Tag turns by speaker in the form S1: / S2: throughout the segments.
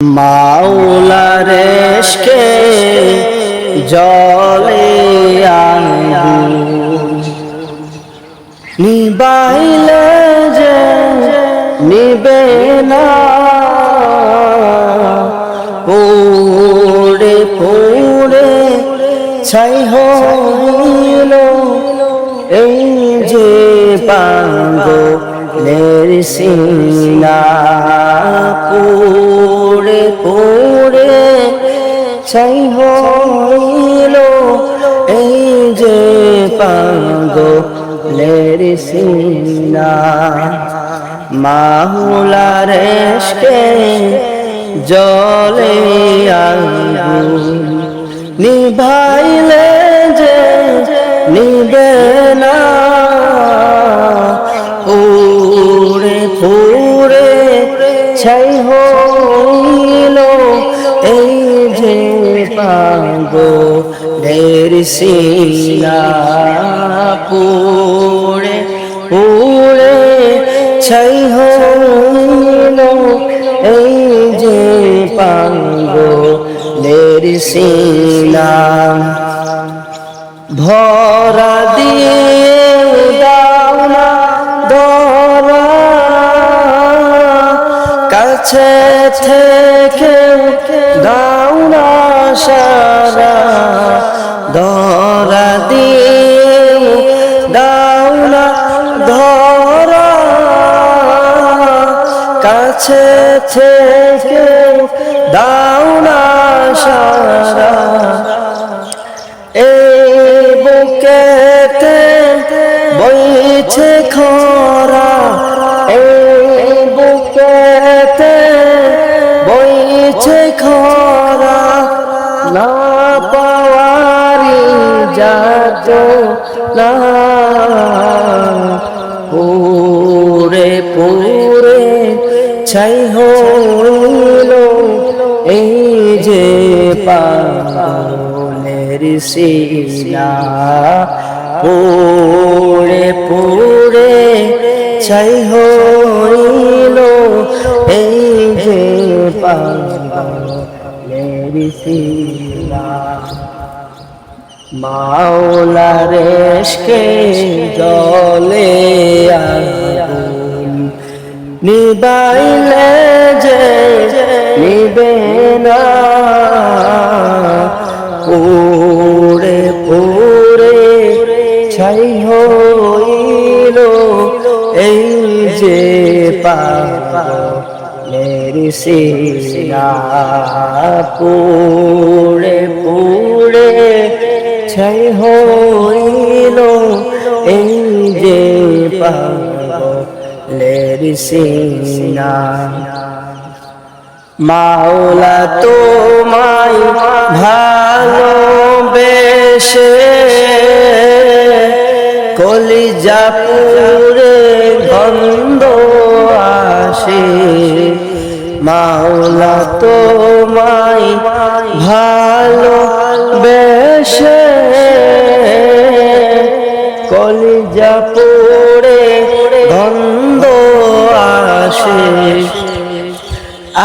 S1: মাওলারেশকে জলে আগুন নিবাইলে যে নিবে না, পড়ে পড়ে ছাই হইল। এই যে পাগলের সিনা পড়ে পড়ে ছাই হইল এই যে পাগলের সিনা। মাহুলারেশকে জলে আগুন নিভাইলে যে নিবে না। পুরে পুরে সিনা পুরে পুরে ছাই হইল এই যে পাগো ঢের সিনা ভরা দিয়ে দাও না দরা কাছে থেকে দাও না সারা ধরা দাও না ধরা। কাছে থেকে দাও না সারা। এই বুকেতে বইছে খরা এই পাওয়ারি যাত না। পুরে পুরে ছাই হইল এই যে পাগলের সিনা। পুরে পুরে ছাই হইল এই যে পাগলের সিনা মাওলা রেশকে জলে আগুন নিবাইলে যে নিবে না। পুরে পুরে ছাই হইল এই যে পাগলের সিনা পুরে পুরে ছাই হইল এই যে পাগলের সিনা মাওলা তোমায় ভালোবেসে কলিজা পুরে গন্ধ আসে। মাওলা তোমায় ভালোবেসে কলিজা পুরে গন্ধ আসে।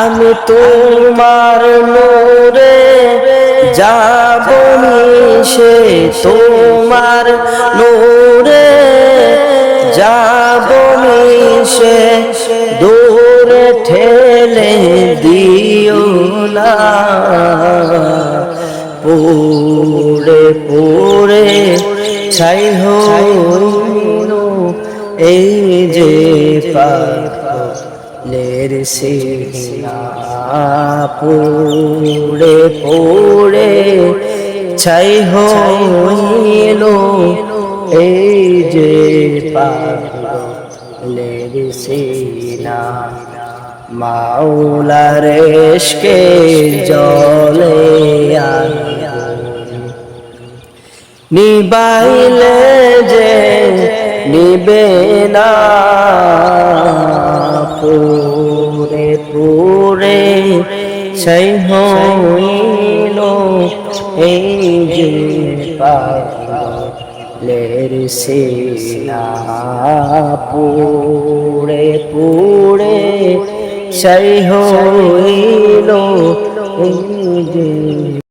S1: আমি তোমার নূরে যাব মিশে তোমার নূরে যাব মিশে দূরে ঠেলে দিও না পুরে পুরে ছাই হইল এই যে পাগলের সিনা পুরে পুরে ছাই হইল এই যে পাগলের সিনা মাওলা রেশকে জলে নিবাইলে যে নিবে না পুরে পুরে সেই হইল এই যে পাগলের সিনা। পুরে পুরে ছাই হইল